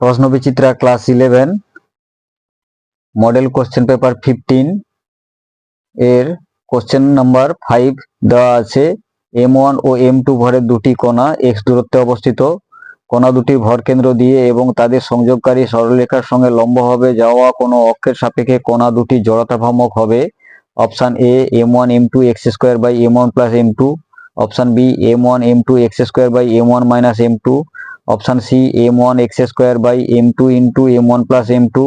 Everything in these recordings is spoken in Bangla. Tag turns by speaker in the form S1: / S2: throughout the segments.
S1: প্রশ্নবিচিত্রা class eleven model question paper fifteen এর কোশ্চেন নাম্বার ফাইভ দেওয়া আছে। এম ওয়ান ও এম টু ভরের দুটি কণা এক্স দূরত্বে অবস্থিত। কণা দুটি ভর কেন্দ্র দিয়ে এবং তাদের সংযোগকারী সরলরেখার সঙ্গে লম্বভাবে যাওয়া কোনো অক্ষের সাপেক্ষে কণা দুটি জড়তা ভ্রামক হবে। Option A M one M two X square by M one plus M two option B M one M two X square by M one minus M two option C, M one X square by M two into M one plus M two.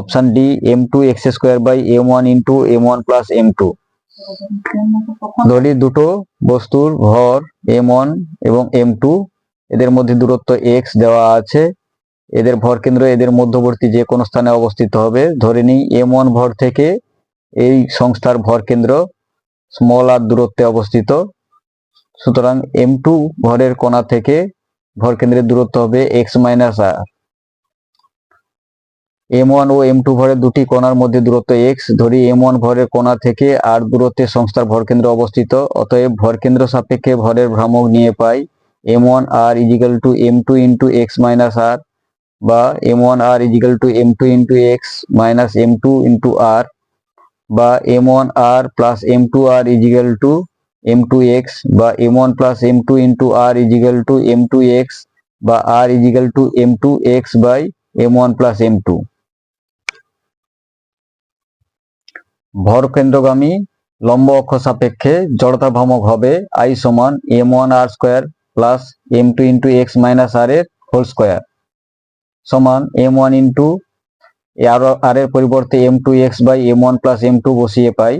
S1: Option D, M two X square by M one into M one plus M two. ধরি দুটো বস্তুর ভর এম ওয়ান এবং এম টু। এদের মধ্যে দূরত্ব এক্স দেওয়া আছে। এদের ভর কেন্দ্র এদের মধ্যবর্তী যে কোনো স্থানে অবস্থিত হবে। ধরে নিই, এম ওয়ান ভর থেকে এই সংস্থার ভর কেন্দ্র স্মল আর দূরত্বে অবস্থিত। সুতরাং এম টু ভরের কোণা থেকে ভর কেন্দ্রের দূরত্ব হবে X minus R M one ও এম টু ভরের দুটি কোণার মধ্যে দূরত্ব এক্স ধরি এম ওয়ান ভরের কোণা থেকে আর দূরত্বে সংস্থার ভরকেন্দ্র অবস্থিত। অতএব ভরকেন্দ্র সাপেক্ষে ভরের ভ্রামক নিয়ে পাই M one R equal to M two into X minus R বা M one R equal to M two into X minus M two into R বা M one R plus M two R equal to M two X বা M one plus M two into R equal to M two X বা R equal to M two X by M one plus M two ভর কেন্দ্রগামী লম্ব অক্ষ সাপেক্ষে জড়তা ভ্রামক হবে আই সমান M one R square plus M two into X minus R এর হোল স্কোয়ার সমান এম ওয়ান ইন্টু আর এর পরিবর্তে M two X by M one plus M two বসিয়ে পাই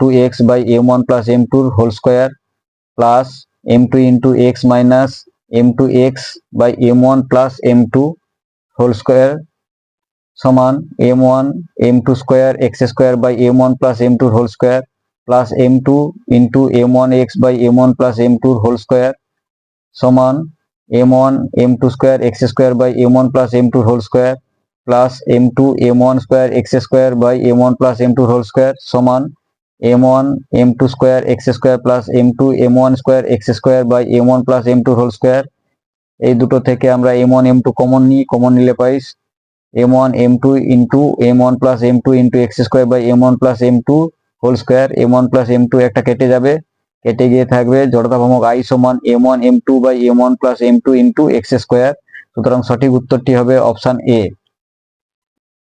S1: two X by M one plus M tour whole square plus M two into X minus M two X by M one plus M two whole square সমান M one M two square X square by M one plus M tour whole square plus M two into M one X by M one plus M tour whole square সমান M one M two square X square by M one plus M tour whole square plus M two M one square X square by M one plus M tour whole square সমান M one M two square X square plus M two M one square X square by M one plus M tour whole square এই দুটো থেকে আমরা M one M two common নিই কমন নিলে পাই M one M two into M one plus M two into X square by M one plus M two whole square M one plus M two একটা কেটে যাবে কেটে গিয়ে থাকবে জড়তা ভ্রামক আই সমান M one M two by M one plus M two into X square সুতরাং সঠিক উত্তরটি হবে অপশন এ